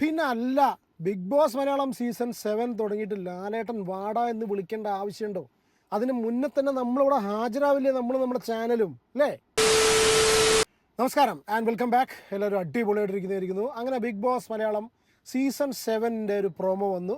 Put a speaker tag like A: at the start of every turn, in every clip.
A: പിന്നെ അല്ല Bigg Boss Malayalam season seven തുടങ്ങിയിട്ട് ലാലേട്ടൻ വാടാ എന്ന് വിളിക്കേണ്ട ആവശ്യമുണ്ടോ? അതിന് മുന്നേ തന്നെ നമ്മളിവിടെ ഹാജരാവില്ലേ നമ്മൾ നമ്മുടെ ചാനലും അല്ലേ? നമസ്കാരം ആൻഡ് വെൽക്കം ബാക്ക് എല്ലാവരും അടിപൊളിയായിട്ടിരിക്കുന്നതായിരിക്കുന്നു അങ്ങനെ ബിഗ് ബോസ് മലയാളം സീസൺ സെവനിന്റെ ഒരു പ്രോമോ വന്നു.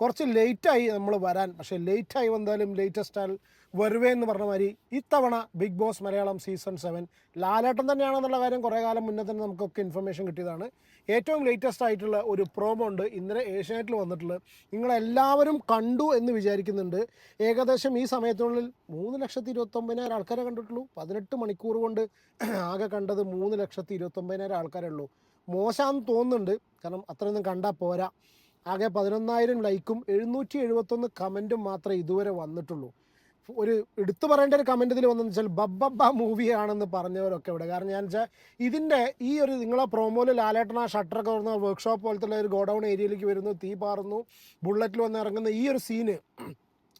A: കുറച്ച് ലേറ്റായി നമ്മൾ വരാൻ. പക്ഷേ ലേറ്റായി വന്നാലും ലേറ്റസ്റ്റ് ആൽ വരുവേ എന്ന് പറഞ്ഞ മാതിരി ഇത്തവണ Bigg Boss Malayalam season seven Lalettan തന്നെയാണെന്നുള്ള കാര്യം കുറേ കാലം മുന്നേ തന്നെ നമുക്കൊക്കെ ഇൻഫർമേഷൻ കിട്ടിയതാണ്. ഏറ്റവും ലേറ്റസ്റ്റ് ആയിട്ടുള്ള ഒരു പ്രോമോ ഉണ്ട്. ഇന്നലെ ഏഷ്യാനെറ്റിൽ വന്നിട്ടുള്ളത്. നിങ്ങളെല്ലാവരും കണ്ടു എന്ന് വിചാരിക്കുന്നുണ്ട്. ഏകദേശം ഈ സമയത്തിനുള്ളിൽ മൂന്ന് ലക്ഷത്തി ഇരുപത്തൊമ്പതിനായിരം ആൾക്കാരെ കണ്ടിട്ടുള്ളൂ. പതിനെട്ട് മണിക്കൂർ കൊണ്ട് ആകെ കണ്ടത് മൂന്ന് ലക്ഷത്തി ഇരുപത്തൊമ്പതിനായിരം ആൾക്കാരേ ഉള്ളൂ. മോശമാണെന്ന് തോന്നുന്നുണ്ട്. കാരണം അത്രയൊന്നും കണ്ടാൽ പോരാ. ആകെ പതിനൊന്നായിരം ലൈക്കും എഴുന്നൂറ്റി എഴുപത്തൊന്ന് കമന്റും മാത്രമേ ഇതുവരെ വന്നിട്ടുള്ളൂ. ഒരു എടുത്തു പറയേണ്ട ഒരു കമന്റ് ഇതിൽ വന്നെന്ന് വെച്ചാൽ ബബ്ബബ്ബ മൂവിയാണെന്ന് പറഞ്ഞവരൊക്കെ ഇവിടെ. കാരണം ഞാൻ വെച്ചാൽ ഇതിന്റെ ഈ ഒരു നിങ്ങളെ പ്രോമോയിൽ ലാലേട്ടൻ ആ ഷട്ടറൊക്കെ തുറന്ന വർക്ക്ഷോപ്പ് പോലത്തെ ഒരു ഗോഡൗൺ ഏരിയയിലേക്ക് വരുന്നു തീ പാറുന്നു ബുള്ളറ്റിൽ വന്ന് ഇറങ്ങുന്ന ഈ ഒരു സീന്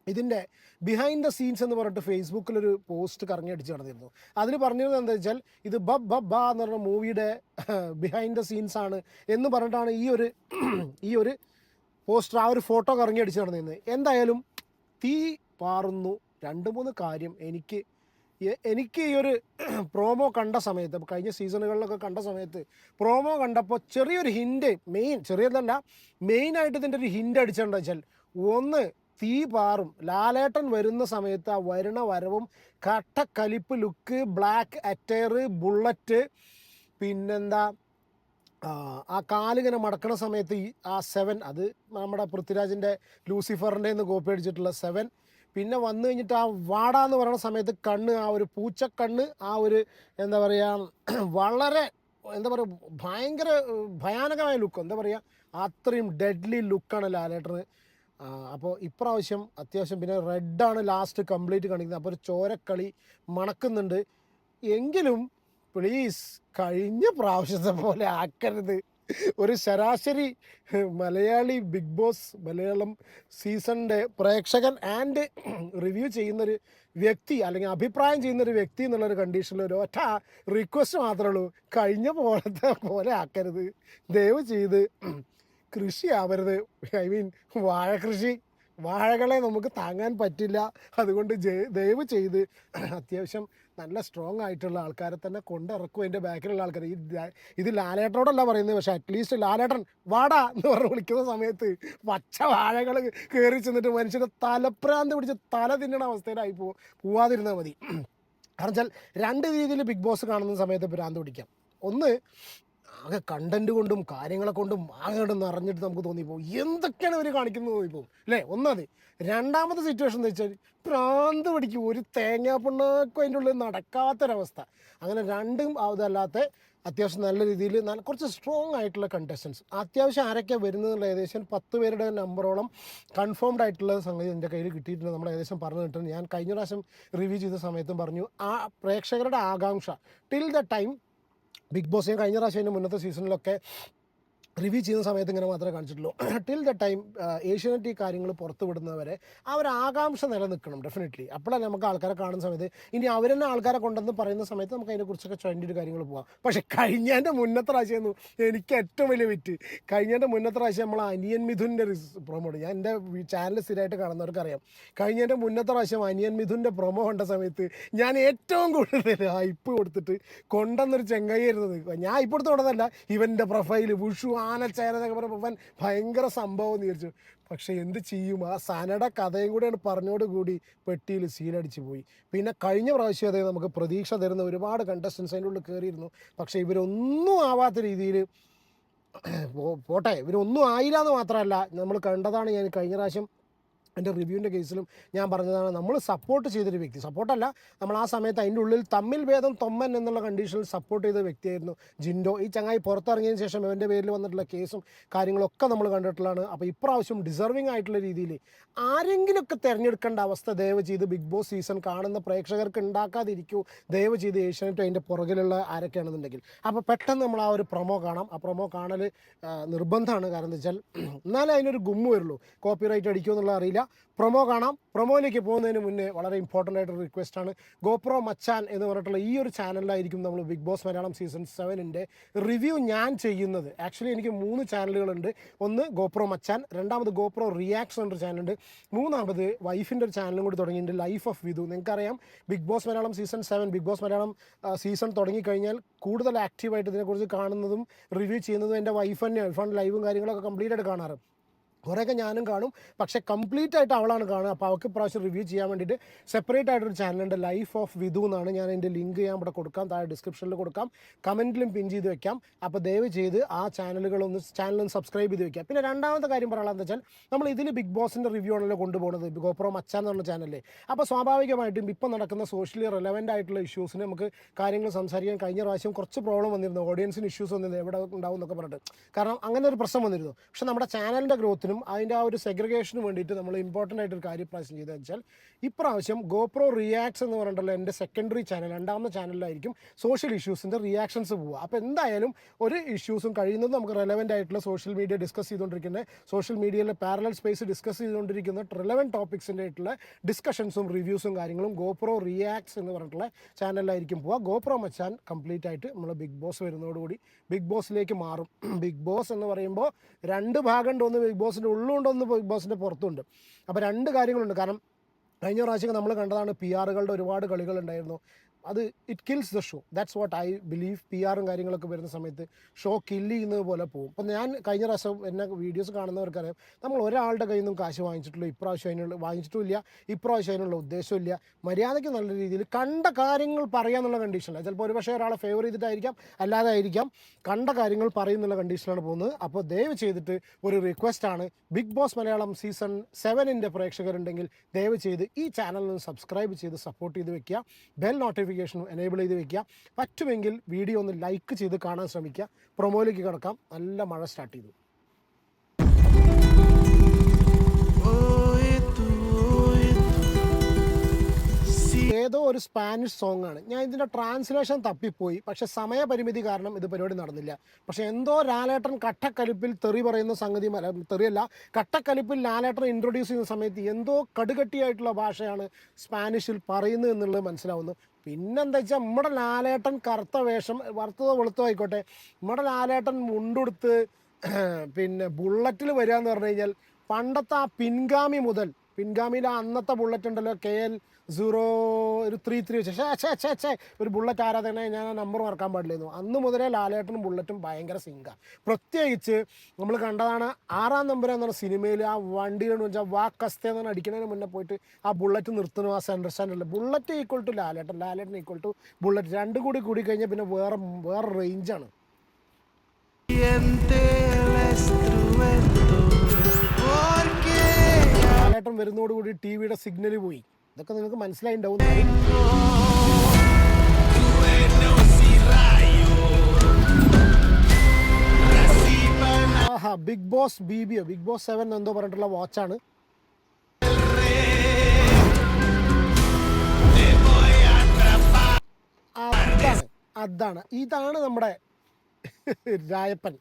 A: ഇതിന്റെ ബിഹൈൻഡ് ദ സീൻസ് എന്ന് പറഞ്ഞിട്ട് ഫേസ്ബുക്കിലൊരു പോസ്റ്റ് കറങ്ങി അടിച്ച് നടന്നിരുന്നു. അതിൽ പറഞ്ഞിരുന്നത് എന്താ വെച്ചാൽ ഇത് ബബ് ബബ് ബ എന്ന് പറഞ്ഞ മൂവിയുടെ ബിഹൈൻഡ് ദ സീൻസ് ആണ് എന്ന് പറഞ്ഞിട്ടാണ് ഈ ഒരു ഈ ഒരു പോസ്റ്റർ ആ ഒരു ഫോട്ടോ കറങ്ങി അടിച്ച് നടന്നിരുന്നത് എന്തായാലും തീ പാറുന്നു. രണ്ട് മൂന്ന് കാര്യം എനിക്ക് എനിക്ക് ഈ ഒരു പ്രോമോ കണ്ട സമയത്ത് കഴിഞ്ഞ സീസണുകളിലൊക്കെ കണ്ട സമയത്ത് പ്രോമോ കണ്ടപ്പോൾ ചെറിയൊരു ഹിന്റ് മെയിൻ ചെറിയതല്ല മെയിനായിട്ട് ഇതിന്റെ ഒരു ഹിന്റ് അടിച്ചിട്ടുണ്ടെന്ന് വെച്ചാൽ ഒന്ന് തീ പാറും. ലാലേട്ടൻ വരുന്ന സമയത്ത് ആ വരുന്ന വരവും കട്ടക്കലിപ്പ് ലുക്ക് ബ്ലാക്ക് അറ്റയർ ബുള്ളറ്റ് പിന്നെന്താ ആ, കാലിങ്ങനെ മടക്കണ സമയത്ത് ഈ ആ സെവൻ അത് നമ്മുടെ പൃഥ്വിരാജിന്റെ ലൂസിഫറിന്റെ നിന്ന് കോപ്പി അടിച്ചിട്ടുള്ള സെവൻ പിന്നെ വന്നു കഴിഞ്ഞിട്ട് ആ വാട എന്ന് പറയുന്ന സമയത്ത് കണ്ണ് ആ ഒരു പൂച്ചക്കണ്ണ് ആ ഒരു എന്താ പറയുക വളരെ എന്താ പറയുക ഭയങ്കര ഭയാനകമായ ലുക്ക് എന്താ പറയുക അത്രയും ഡെഡ്ലി ലുക്കാണ് ലാലേട്ടന്. അപ്പോൾ ഇപ്രാവശ്യം അത്യാവശ്യം പിന്നെ റെഡാണ് ലാസ്റ്റ് കംപ്ലീറ്റ് കാണിക്കുന്നത്. അപ്പോൾ ഒരു ചോരക്കളി മണക്കുന്നുണ്ട്. എങ്കിലും പ്ലീസ് കഴിഞ്ഞ പ്രാവശ്യത്തെ പോലെ ആക്കരുത്. ഒരു ശരാശരി മലയാളി ബിഗ് ബോസ് മലയാളം സീസണിന്റെ പ്രേക്ഷകൻ ആൻഡ് റിവ്യൂ ചെയ്യുന്നൊരു വ്യക്തി അല്ലെങ്കിൽ അഭിപ്രായം ചെയ്യുന്നൊരു വ്യക്തി എന്നുള്ളൊരു കണ്ടീഷനിൽ ഒരു ഒറ്റ റിക്വസ്റ്റ് മാത്രമേ ഉള്ളൂ. കഴിഞ്ഞ പോലത്തെ പോലെ ആക്കരുത്. ദയവ് ചെയ്ത് കൃഷി ആവരുത്. ഐ മീൻ വാഴ കൃഷി. വാഴകളെ നമുക്ക് താങ്ങാൻ പറ്റില്ല. അതുകൊണ്ട് ദയവ് ചെയ്ത് അത്യാവശ്യം നല്ല സ്ട്രോങ് ആയിട്ടുള്ള ആൾക്കാരെ തന്നെ കൊണ്ടിറക്കും അതിന്റെ ബാക്കിലുള്ള ആൾക്കാർ ഈ ഇത് ലാലേട്ടനോടല്ല പറയുന്നത് പക്ഷേ അറ്റ്ലീസ്റ്റ് ലാലേട്ടൻ വാടാ എന്ന് പറഞ്ഞ് വിളിക്കുന്ന സമയത്ത് പച്ച വാഴകൾ കയറി ചെന്നിട്ട് മനുഷ്യന്റെ തലപ്രാന്ത് പിടിച്ച് തല തിന്നണ അവസ്ഥയിലായി പോ പോവാതിരുന്നാൽ മതി. കാരണം വെച്ചാൽ രണ്ട് രീതിയിൽ ബിഗ് ബോസ് കാണുന്ന സമയത്ത് ഭ്രാന്ത് പിടിക്കാം. ഒന്ന് ആകെ കണ്ടന്റ് കൊണ്ടും കാര്യങ്ങളെ കൊണ്ടും ആകെ കൊണ്ട് നിറഞ്ഞിട്ട് നമുക്ക് തോന്നിപ്പോവും എന്തൊക്കെയാണ് ഇവർ കാണിക്കുന്നത് തോന്നിപ്പോവും അല്ലേ ഒന്നത് രണ്ടാമത്തെ സിറ്റുവേഷൻ എന്ന് വെച്ചാൽ പ്രാന്ത് പിടിക്കും. ഒരു തേങ്ങാപ്പിണ്ണാക്കും അതിന്റെ ഉള്ളിൽ നടക്കാത്തൊരവസ്ഥ. അങ്ങനെ രണ്ടും അതല്ലാത്ത അത്യാവശ്യം നല്ല രീതിയിൽ നല്ല കുറച്ച് സ്ട്രോങ് ആയിട്ടുള്ള കണ്ടസ്റ്റൻസ് അത്യാവശ്യം ആരൊക്കെ വരുന്നതെന്നുള്ള ഏകദേശം പത്ത് പേരുടെ നമ്പറോളം കൺഫേംഡ് ആയിട്ടുള്ള സംഗതി എന്റെ കയ്യിൽ കിട്ടിയിട്ടുണ്ട്. നമ്മൾ ഏകദേശം പറഞ്ഞു കിട്ടുന്നത് ഞാൻ കഴിഞ്ഞ പ്രാവശ്യം റിവ്യൂ ചെയ്ത സമയത്തും പറഞ്ഞു ആ പ്രേക്ഷകരുടെ ആകാംക്ഷ. Till the time Bigg Boss ഞാൻ കഴിഞ്ഞ പ്രാവശ്യം അതിന്റെ മുന്നത്തെ സീസണിലൊക്കെ റിവ്യൂ ചെയ്യുന്ന സമയത്ത് ഇങ്ങനെ മാത്രമേ കാണിച്ചിട്ടുള്ളൂ. ടിൽ ദ ടൈം ഏഷ്യാനെറ്റ് ഈ കാര്യങ്ങൾ പുറത്തു വിടുന്നവരെ ആ ഒരു ആകാംക്ഷ നിലനിൽക്കണം ഡെഫിനറ്റ്ലി അപ്പോഴാണ് നമുക്ക് ആൾക്കാരെ കാണുന്ന സമയത്ത് ഇനി അവർ തന്നെ ആൾക്കാരെ കൊണ്ടെന്ന് പറയുന്ന സമയത്ത് നമുക്ക് അതിനെക്കുറിച്ചൊക്കെ ചൊല്ലിയിട്ട് കാര്യങ്ങൾ പോകാം പക്ഷേ കഴിഞ്ഞതിന്റെ മുന്നത്തെ പ്രാവശ്യമായിരുന്നു എനിക്ക് ഏറ്റവും വലിയ വിറ്റ് കഴിഞ്ഞതിന്റെ മുന്നത്തെ പ്രാവശ്യം നമ്മൾ അനിയൻ മിഥുന്റെ പ്രൊമോ ഞാൻ എന്റെ ചാനൽ സ്ഥിരമായിട്ട് കാണുന്നവർക്ക് അറിയാം. കഴിഞ്ഞതിന്റെ മുന്നത്തെ പ്രാവശ്യം അനിയൻ മിഥുന്റെ പ്രൊമോ കണ്ട സമയത്ത് ഞാൻ ഏറ്റവും കൂടുതൽ ഹൈപ്പ് കൊടുത്തിട്ട് കൊണ്ടെന്നൊരു ചെങ്കയ്യായിരുന്നത് ഞാൻ ഇപ്പോൾ എടുത്ത് കൊണ്ടതല്ല ഇവന്റെ പ്രൊഫൈൽ വിഷു ആനച്ചേര എന്നൊക്കെ പറഞ്ഞപ്പോൾ ഇവൻ ഭയങ്കര സംഭവം എന്ന് വിചാരിച്ചു. പക്ഷേ എന്ത് ചെയ്യും? ആ സനയുടെ കഥയും കൂടെയാണ് പറഞ്ഞോട് കൂടി പെട്ടിയിൽ സീലടിച്ച് പോയി. പിന്നെ കഴിഞ്ഞ പ്രാവശ്യം അതേ നമുക്ക് പ്രതീക്ഷ തരുന്ന ഒരുപാട് കണ്ടസ്റ്റൻസ് അതിന്റെ ഉള്ളിൽ കയറിയിരുന്നു പക്ഷേ ഇവരൊന്നും ആവാത്ത രീതിയിൽ പോട്ടെ ഇവരൊന്നും ആയില്ല എന്ന് മാത്രമല്ല നമ്മൾ കണ്ടതാണ് ഞാൻ കഴിഞ്ഞ പ്രാവശ്യം എന്റെ റിവ്യൂവിന്റെ കേസിലും ഞാൻ പറഞ്ഞതാണ് നമ്മൾ സപ്പോർട്ട് ചെയ്തൊരു വ്യക്തി. സപ്പോർട്ടല്ല നമ്മൾ ആ സമയത്ത് അതിന്റെ ഉള്ളിൽ തമ്മിൽ ഭേദം തൊമ്മൻ എന്നുള്ള കണ്ടീഷനിൽ സപ്പോർട്ട് ചെയ്ത വ്യക്തിയായിരുന്നു ജിൻഡോ. ഈ ചങ്ങായി പുറത്തിറങ്ങിയതിന് ശേഷം ഇവന്റെ പേരിൽ വന്നിട്ടുള്ള കേസും കാര്യങ്ങളൊക്കെ നമ്മൾ കണ്ടിട്ടുള്ളതാണ്. അപ്പോൾ ഇപ്രാവശ്യം ഡിസർവിങ് ആയിട്ടുള്ള രീതിയിൽ ആരെങ്കിലുമൊക്കെ തിരഞ്ഞെടുക്കേണ്ട അവസ്ഥ ദയവ് ചെയ്ത് ബിഗ് ബോസ് സീസൺ കാണുന്ന പ്രേക്ഷകർക്ക് ഉണ്ടാക്കാതിരിക്കൂ. ദയവ് ചെയ്ത് ഏഷ്യാനെറ്റ് അതിന്റെ പുറകിലുള്ള ആരൊക്കെയാണെന്നുണ്ടെങ്കിൽ. അപ്പോൾ പെട്ടെന്ന് നമ്മൾ ആ ഒരു പ്രൊമോ കാണാം. ആ പ്രൊമോ കാണൽ നിർബന്ധമാണ്. കാരണം എന്താ വെച്ചാൽ എന്നാലേ അതിനൊരു ഗുമ്മു വരുള്ളൂ. കോപ്പി റൈറ്റ് അടിക്കുമോ എന്നുള്ള അറിയില്ല. പ്രൊമോ കാണാം. പ്രൊമോയിലേക്ക് പോകുന്നതിന് മുന്നേ വളരെ ഇമ്പോർട്ടന്റ് ആയിട്ടൊരു റിക്വസ്റ്റ് ആണ്. ഗോപ്രോ മച്ചാൻ എന്ന് പറഞ്ഞിട്ടുള്ള ഈ ഒരു ചാനലിലായിരിക്കും നമ്മൾ ബിഗ് ബോസ് മലയാളം സീസൺ സെവനിന്റെ റിവ്യൂ ഞാൻ ചെയ്യുന്നത്. ആക്ച്വലി എനിക്ക് മൂന്ന് ചാനലുകളുണ്ട്. ഒന്ന് ഗോപ്രോ മച്ചാൻ രണ്ടാമത് ഗോപ്രോ റിയാക്ഷൻ എന്നൊരു ചാനലുണ്ട്. മൂന്നാമത് വൈഫിന്റെ ഒരു ചാനലും കൂടി തുടങ്ങിയിട്ടുണ്ട് ലൈഫ് ഓഫ് വിധു നിങ്ങൾക്കറിയാം Bigg Boss Malayalam season seven Bigg Boss Malayalam season തുടങ്ങിക്കഴിഞ്ഞാൽ കൂടുതൽ ആക്റ്റീവായിട്ട് ഇതിനെക്കുറിച്ച് കാണുന്നതും റിവ്യൂ ചെയ്യുന്നതും എന്റെ വൈഫ് തന്നെയാണ്. വൈഫാണ് ലൈവും കാര്യങ്ങളൊക്കെ കംപ്ലീറ്റ് ആയിട്ട് കാണാറ്. കുറേയൊക്കെ ഞാനും കാണും. പക്ഷെ കംപ്ലീറ്റ് ആയിട്ട് അവളാണ് കാണുക. അപ്പോൾ അവൾക്ക് പ്രാവശ്യം റിവ്യൂ ചെയ്യാൻ വേണ്ടിയിട്ട് സെപ്പറേറ്റ് ആയിട്ടൊരു ചാനലുണ്ട് ലൈഫ് ഓഫ് വിധു എന്നാണ്. ഞാൻ എന്റെ ലിങ്ക് ഞാൻ ഇവിടെ കൊടുക്കാം. താഴെ ഡിസ്ക്രിപ്ഷനിൽ കൊടുക്കാം. കമന്റിലും പിൻ ചെയ്ത് വെക്കാം. അപ്പോൾ ദയവ് ചെയ്ത് ആ ചാനലുകളൊന്ന് ചാനലൊന്ന് സബ്സ്ക്രൈബ് ചെയ്ത് വെക്കാം പിന്നെ രണ്ടാമത്തെ കാര്യം പറയാനുള്ളത് വെച്ചാൽ നമ്മൾ ഇതിൽ ബിഗ് ബോസിന്റെ റിവ്യൂ ആണല്ലോ കൊണ്ടുപോകുന്നത്. ഗോപ്രോ മച്ചാൻ എന്ന് പറഞ്ഞ ചാനലിൽ അപ്പോൾ സ്വാഭാവികമായിട്ടും ഇപ്പം നടക്കുന്ന സോഷ്യലി റെലവന്റ് ആയിട്ടുള്ള ഇഷ്യൂസിന് നമുക്ക് കാര്യങ്ങൾ സംസാരിക്കാൻ കഴിഞ്ഞ പ്രാവശ്യം കുറച്ച് പ്രോബ്ലം വന്നിരുന്നു. ഓഡിയൻസിന് ഇഷ്യൂസ് വന്നിരുന്നു. എവിടെ ഉണ്ടാവും എന്നൊക്കെ പറഞ്ഞിട്ട്. കാരണം അങ്ങനെ ഒരു പ്രശ്നം വന്നിരുന്നു. പക്ഷേ നമ്മുടെ ചാനലിന്റെ ഗ്രോത്തിനും അതിന്റെ ആ ഒരു സെഗ്രിഗേഷന് വേണ്ടിയിട്ട് നമ്മൾ ഇമ്പോർട്ടന്റ് ആയിട്ടൊരു കാര്യം പ്രാവശ്യം ചെയ്തതെന്ന് വെച്ചാൽ ഇപ്രാവശ്യം ഗോപ്രോ റിയാക്ട്സ് എന്ന് പറഞ്ഞിട്ടുള്ള എന്റെ സെക്കൻഡറി ചാനൽ രണ്ടാമത്തെ ചാനലിലായിരിക്കും സോഷ്യൽ ഇഷ്യൂസിന്റെ റിയാക്ഷൻസ് പോവുക. അപ്പോൾ എന്തായാലും ഒരു ഇഷ്യൂസും കഴിയുന്നത് നമുക്ക് റെലവന്റ് ആയിട്ടുള്ള സോഷ്യൽ മീഡിയ ഡിസ്കസ് ചെയ്തുകൊണ്ടിരിക്കുന്ന സോഷ്യൽ മീഡിയയിലെ പാരലൽ സ്പേസ് ഡിസ്കസ് ചെയ്തുകൊണ്ടിരിക്കുന്ന റെലവന്റ് ടോപ്പിക്സിന്റെ ആയിട്ടുള്ള ഡിസ്കഷൻസും റിവ്യൂസും കാര്യങ്ങളും ഗോപ്രോ റിയാക്ട്സ് എന്ന് പറഞ്ഞിട്ടുള്ള ചാനലിലായിരിക്കും പോവുക. ഗോപ്രോ മച്ചാൻ കംപ്ലീറ്റ് ആയിട്ട് നമ്മൾ ബിഗ് ബോസ് വരുന്നതോടുകൂടി ബിഗ് ബോസിലേക്ക് മാറും. ബിഗ് ബോസ് എന്ന് പറയുമ്പോൾ രണ്ട് ഭാഗം ഉണ്ടോ ബിഗ് ബോസിന്റെ ഉള്ളുണ്ട് ഒന്ന് ബിഗ് ബോസിന്റെ പുറത്തുണ്ട്. അപ്പോൾ രണ്ട് കാര്യങ്ങളുണ്ട്. കാരണം കഴിഞ്ഞ പ്രാവശ്യം നമ്മൾ കണ്ടതാണ് പി ആറുകളുടെ ഒരുപാട് കളികളുണ്ടായിരുന്നു. അത് it kills the show that's what I believe P ആറും കാര്യങ്ങളൊക്കെ വരുന്ന സമയത്ത് ഷോ കില്ല് ചെയ്യുന്നത് പോലെ പോകും. അപ്പം ഞാൻ കഴിഞ്ഞ പ്രാവശ്യം എന്നെ വീഡിയോസ് കാണുന്നവർക്കറിയാം. നമ്മൾ ഒരാളുടെ കയ്യിൽ നിന്നും കാശ് വാങ്ങിച്ചിട്ടില്ല. ഇപ്രാവശ്യം അതിനുള്ള വാങ്ങിച്ചിട്ടുമില്ല. ഇപ്രാവശ്യം അതിനുള്ള ഉദ്ദേശമില്ല മര്യാദയ്ക്ക് നല്ല രീതിയിൽ കണ്ട കാര്യങ്ങൾ പറയാമെന്നുള്ള കണ്ടീഷനിലാണ് ചിലപ്പോൾ ഒരുപക്ഷെ ഒരാളെ ഫേവർ ചെയ്തിട്ടായിരിക്കാം. അല്ലാതെ ആയിരിക്കാം. കണ്ട കാര്യങ്ങൾ പറയുന്നുള്ള കണ്ടീഷനിലാണ് പോകുന്നത്. അപ്പോൾ ദയവ് ചെയ്തിട്ട് ഒരു റിക്വസ്റ്റ് ആണ്. ബിഗ് ബോസ് മലയാളം സീസൺ സെവനിന്റെ പ്രേക്ഷകരുണ്ടെങ്കിൽ ദയവ് ചെയ്ത് ഈ ചാനലിന് സബ്സ്ക്രൈബ് ചെയ്ത് സപ്പോർട്ട് ചെയ്ത് വെക്കുക. ബെൽ നോട്ടിഫിക്കേഷനും എനേബിൾ ചെയ്ത് വെക്കുക. പറ്റുമെങ്കിൽ വീഡിയോ ഒന്ന് ലൈക്ക് ചെയ്ത് കാണാൻ ശ്രമിക്കുക. പ്രൊമോയിലേക്ക് കിടക്കാം. നല്ല മഴ സ്റ്റാർട്ട് ചെയ്തു. ഏതോ ഒരു സ്പാനിഷ് സോങ് ആണ് ഞാൻ ഇതിന്റെ ട്രാൻസ്ലേഷൻ തപ്പിപ്പോയി. പക്ഷേ സമയപരിമിതി കാരണം ഇത് പരിപാടി നടന്നില്ല. പക്ഷേ എന്തോ ലാലേട്ടൻ കട്ടക്കലിപ്പിൽ തെറി പറയുന്ന സംഗതി തെറിയല്ല കട്ടക്കലിപ്പിൽ ലാലേട്ടൻ ഇൻട്രൊഡ്യൂസ് ചെയ്യുന്ന സമയത്ത് എന്തോ കടുകട്ടിയായിട്ടുള്ള ഭാഷയാണ് സ്പാനിഷിൽ പറയുന്നത് എന്നുള്ളത് മനസ്സിലാവുന്നു. പിന്നെന്താ വെച്ചാൽ നമ്മുടെ ലാലേട്ടൻ കറുത്ത വേഷം വറുത്തതോ വെളുത്തോ ആയിക്കോട്ടെ നമ്മുടെ ലാലേട്ടൻ മുണ്ടുടുത്ത് പിന്നെ ബുള്ളറ്റിൽ വരിക എന്ന് പറഞ്ഞു കഴിഞ്ഞാൽ പണ്ടത്തെ ആ പിൻഗാമി മുതൽ പിൻഗാമിയിലെ അന്നത്തെ ബുള്ളറ്റ് ഉണ്ടല്ലോ കെ എൽ സീറോ ഒരു ത്രീ ത്രീ വെച്ച്. ഷേ ഷേ ഷേ ഷേ ഒരു ബുള്ളറ്റ് ആരാധകനെ ഞാൻ ആ നമ്പർ മറക്കാൻ പാടില്ലായിരുന്നു. അന്ന് മുതലേ ലാലേട്ടനും ബുള്ളറ്റും ഭയങ്കര സിങ്കാണ് പ്രത്യേകിച്ച് നമ്മൾ കണ്ടതാണ് ആറാം നമ്പർ എന്ന് പറഞ്ഞ സിനിമയിൽ ആ വണ്ടി വണ്ടിയിലെന്ന് വെച്ചാൽ വാ കസ്തേ എന്ന് അടിക്കുന്നതിന് മുന്നേ പോയിട്ട് ആ ബുള്ളറ്റ് നിർത്തുന്നു. ആ സെന്റർ സ്റ്റാൻഡിൽ bullet equal to Lalettan. Lalettan equal to bullet രണ്ടും കൂടി കൂടി കഴിഞ്ഞാൽ പിന്നെ വേറെ വേറെ റേഞ്ചാണ് ലാലേട്ടൻ വരുന്നതോടുകൂടി ടി വിയുടെ സിഗ്നൽ പോയി. ഇതൊക്കെ നിങ്ങൾക്ക് മനസ്സിലായിണ്ടാവും ആഹാ ബിഗ് ബോസ് ബി ബിയോ ബിഗ് ബോസ് സെവൻ എന്തോ പറഞ്ഞിട്ടുള്ള വാച്ചാണ് അതാണ് അതാണ്. ഇതാണ് നമ്മുടെ രായപ്പൻ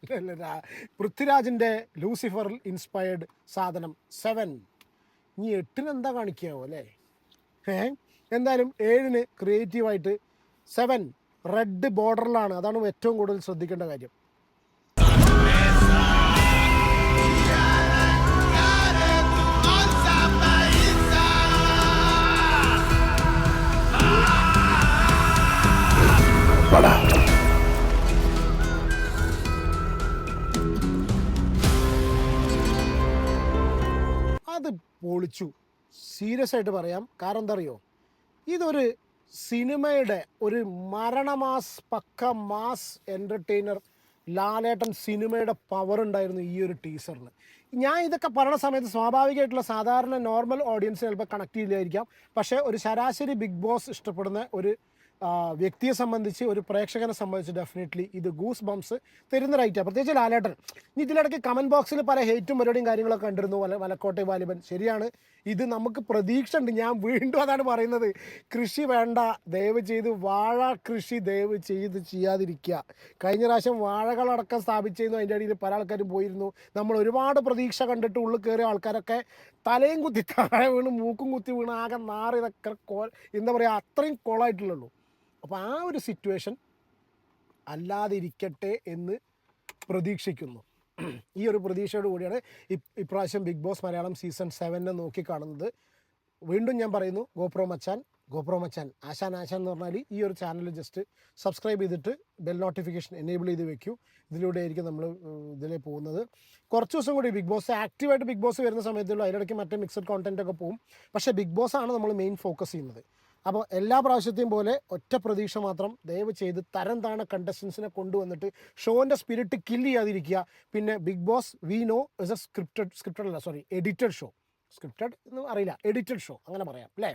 A: പൃഥ്വിരാജിന്റെ ലൂസിഫറിൽ ഇൻസ്പയർഡ് സാധനം സെവൻ ഇനി എട്ടിന് എന്താ കാണിക്കാവോ അല്ലേ? ഏ? എന്തായാലും ഏഴിന് ക്രിയേറ്റീവായിട്ട് സെവൻ റെഡ് ബോർഡറിലാണ് അതാണ് ഏറ്റവും കൂടുതൽ ശ്രദ്ധിക്കേണ്ട കാര്യം. അത് പൊളിച്ചു. സീരിയസ് ആയിട്ട് പറയാം. കാരണം എന്താ അറിയോ? ഇതൊരു സിനിമയുടെ ഒരു മരണമാസ് പക്ക മാസ് എന്റർടൈനർ ലാലേട്ടൻ സിനിമയുടെ പവർ ഉണ്ടായിരുന്നു ഈ ഒരു ടീസറിന് ഞാൻ ഇതൊക്കെ പറയുന്ന സമയത്ത് സ്വാഭാവികമായിട്ടുള്ള സാധാരണ നോർമൽ ഓഡിയൻസ് ചിലപ്പോൾ കണക്ട് ചെയ്തില്ലായിരിക്കാം. പക്ഷേ ഒരു ശരാശരി ബിഗ് ബോസ് ഇഷ്ടപ്പെടുന്ന ഒരു വ്യക്തിയെ സംബന്ധിച്ച് ഒരു പ്രേക്ഷകനെ സംബന്ധിച്ച് ഡെഫിനറ്റ്ലി ഇത് ഗൂസ് ബംസ് തരുന്ന റൈറ്റാണ് പ്രത്യേകിച്ച് ലാലേട്ടൻ. ഇനി ഇതിലിടയ്ക്ക് കമന്റ് ബോക്സിൽ പല ഹേറ്റും പരിപാടിയും കാര്യങ്ങളൊക്കെ കണ്ടിരുന്നു. വല വലക്കോട്ടെ വാലിബൻ. ശരിയാണ്. ഇത് നമുക്ക് പ്രതീക്ഷ ഉണ്ട് ഞാൻ വീണ്ടും അതാണ് പറയുന്നത്. കൃഷി വേണ്ട. ദയവ് ചെയ്ത് വാഴ കൃഷി ദയവ് ചെയ്ത് ചെയ്യാതിരിക്കുക. കഴിഞ്ഞ പ്രാവശ്യം വാഴകളടക്കം സ്ഥാപിച്ചിരുന്നു. അതിന്റെ അടിയിൽ പല ആൾക്കാരും പോയിരുന്നു. നമ്മൾ ഒരുപാട് പ്രതീക്ഷ കണ്ടിട്ട് ഉള്ളിൽ കയറിയ ആൾക്കാരൊക്കെ തലയും കുത്തി താഴെ വീണ് മൂക്കും കുത്തി വീണ് ആകെ നാറി ഇതൊക്കെ എന്താ പറയുക അത്രയും കോളായിട്ടുള്ളൂ. അപ്പോൾ ആ ഒരു സിറ്റുവേഷൻ അല്ലാതിരിക്കട്ടെ എന്ന് പ്രതീക്ഷിക്കുന്നു. ഈ ഒരു പ്രതീക്ഷയോട് കൂടിയാണ് ഇപ്രാവശ്യം ബിഗ് ബോസ് മലയാളം സീസൺ സെവനെ നോക്കിക്കാണുന്നത്. വീണ്ടും ഞാൻ പറയുന്നു ഗോപ്രോ മച്ചാൻ ഗോപ്രോ മച്ചാൻ ആശാൻ ആശാൻ എന്ന് പറഞ്ഞാൽ ഈ ഒരു ചാനൽ ജസ്റ്റ് സബ്സ്ക്രൈബ് ചെയ്തിട്ട് ബെൽ നോട്ടിഫിക്കേഷൻ എനേബിൾ ചെയ്ത് വെക്കൂ. ഇതിലൂടെ ആയിരിക്കും നമ്മൾ ഇതിലേ പോകുന്നത്. കുറച്ച് ദിവസം കൂടി ബിഗ് ബോസ് ആക്റ്റീവായിട്ട് ബിഗ് ബോസ് വരുന്ന സമയത്തുള്ള. അതിനിടയ്ക്ക് മറ്റേ മിക്സഡ് കോണ്ടന്റൊക്കെ പോകും പക്ഷേ ബിഗ് ബോസ് ആണ് നമ്മൾ മെയിൻ ഫോക്കസ് ചെയ്യുന്നത്. അപ്പോൾ എല്ലാ പ്രാവശ്യത്തെയും പോലെ ഒറ്റ പ്രതീക്ഷ മാത്രം ദയവ് ചെയ്ത് തരം താണ കണ്ടസ്റ്റൻസിനെ കൊണ്ടുവന്നിട്ട് ഷോന്റെ സ്പിരിറ്റ് കിൽ ചെയ്യാതിരിക്കുക. പിന്നെ Bigg Boss we know is a scripted scripted അല്ല സോറി എഡിറ്റഡ് ഷോ സ്ക്രിപ്റ്റഡ് എന്ന് അറിയില്ല എഡിറ്റഡ് ഷോ അങ്ങനെ പറയാം അല്ലേ?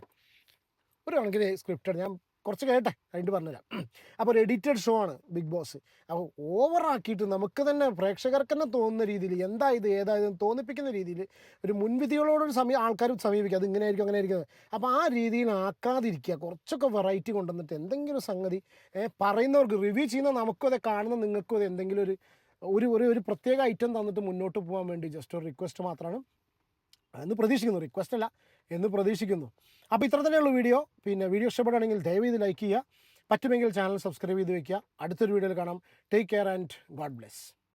A: ഒരു കണക്കിന് സ്ക്രിപ്റ്റഡ് ഞാൻ കുറച്ച് കേട്ടെ കഴിഞ്ഞിട്ട് പറഞ്ഞുതരാം. അപ്പോൾ ഒരു എഡിറ്റഡ് ഷോ ആണ് ബിഗ് ബോസ് അപ്പോൾ ഓവറാക്കിയിട്ട് നമുക്ക് തന്നെ പ്രേക്ഷകർക്ക് തന്നെ തോന്നുന്ന രീതിയിൽ എന്താ ഇത് ഏതായതെന്ന് തോന്നിപ്പിക്കുന്ന രീതിയിൽ ഒരു മുൻവിധികളോടൊരു സമയം ആൾക്കാർ സമീപിക്കുക അത് ഇങ്ങനെ ആയിരിക്കും അങ്ങനെ ആയിരിക്കും അപ്പോൾ ആ രീതിയിൽ ആക്കാതിരിക്കുക. കുറച്ചൊക്കെ വെറൈറ്റി കൊണ്ടുവന്നിട്ട് എന്തെങ്കിലും സംഗതി പറയുന്നവർക്ക് റിവ്യൂ ചെയ്യുന്ന നമുക്കും അതെ കാണുന്ന നിങ്ങൾക്കും അത് എന്തെങ്കിലും ഒരു ഒരു ഒരു ഒരു പ്രത്യേക ഐറ്റം തന്നിട്ട് മുന്നോട്ട് പോകാൻ വേണ്ടി ജസ്റ്റ് ഒരു റിക്വസ്റ്റ് മാത്രമാണ്. എന്ന് പ്രതീക്ഷിക്കുന്നു. റിക്വസ്റ്റ് അല്ല. എന്ന് പ്രതീക്ഷിക്കുന്നു. അപ്പോൾ ഇത്ര തന്നെയുള്ള വീഡിയോ. പിന്നെ വീഡിയോ ഇഷ്ടപ്പെടുകയാണെങ്കിൽ ദയവീത് ലൈക്ക് ചെയ്യുക. പറ്റുമെങ്കിൽ ചാനൽ സബ്സ്ക്രൈബ് ചെയ്ത് വയ്ക്കുക അടുത്തൊരു വീഡിയോയിൽ കാണാം. Take care and God bless